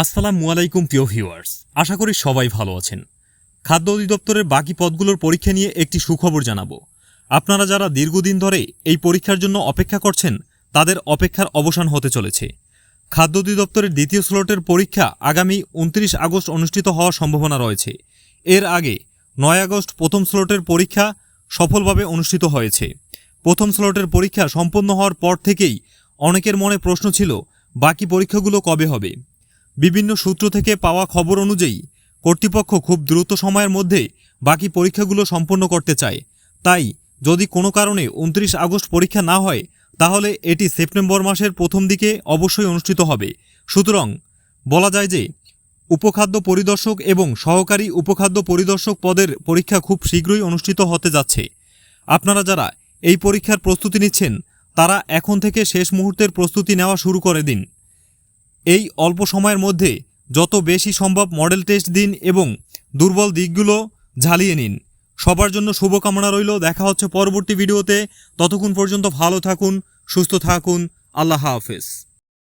আসসালামু আলাইকুম, প্রিয় ভিউয়ার্স। আশা করি সবাই ভালো আছেন। খাদ্য অধিদপ্তরের বাকি পদগুলোর পরীক্ষা নিয়ে একটি সুখবর জানাব। আপনারা যারা দীর্ঘদিন ধরে এই পরীক্ষার জন্য অপেক্ষা করছেন, তাদের অপেক্ষার অবসান হতে চলেছে। খাদ্য অধিদপ্তরের দ্বিতীয় স্লটের পরীক্ষা আগামী উনত্রিশ আগস্ট অনুষ্ঠিত হওয়ার সম্ভাবনা রয়েছে। এর আগে নয় আগস্ট প্রথম স্লটের পরীক্ষা সফলভাবে অনুষ্ঠিত হয়েছে। প্রথম স্লটের পরীক্ষা সম্পন্ন হওয়ার পর থেকেই অনেকের মনে প্রশ্ন ছিল, বাকি পরীক্ষাগুলো কবে হবে? বিভিন্ন সূত্র থেকে পাওয়া খবর অনুযায়ী, কর্তৃপক্ষ খুব দ্রুত সময়ের মধ্যে বাকি পরীক্ষাগুলো সম্পন্ন করতে চায়। তাই, যদি কোনো কারণে উনত্রিশ আগস্ট পরীক্ষা না হয়, তাহলে এটি সেপ্টেম্বর মাসের প্রথম দিকে অবশ্যই অনুষ্ঠিত হবে। সুতরাং, বলা যায় যে, উপখাদ্য পরিদর্শক এবং সহকারী উপখাদ্য পরিদর্শক পদের পরীক্ষা খুব শীঘ্রই অনুষ্ঠিত হতে যাচ্ছে। আপনারা যারা এই পরীক্ষার প্রস্তুতি নিচ্ছেন, তারা এখন থেকে শেষ মুহূর্তের প্রস্তুতি নেওয়া শুরু করে দিন। এই অল্প সময়ের মধ্যে যত বেশি সম্ভব মডেল টেস্ট দিন এবং দুর্বল দিকগুলো ঝালিয়ে নিন। সবার জন্য শুভকামনা রইল। দেখা হচ্ছে পরবর্তী ভিডিওতে। ততক্ষণ পর্যন্ত ভালো থাকুন, সুস্থ থাকুন। আল্লাহ হাফেজ।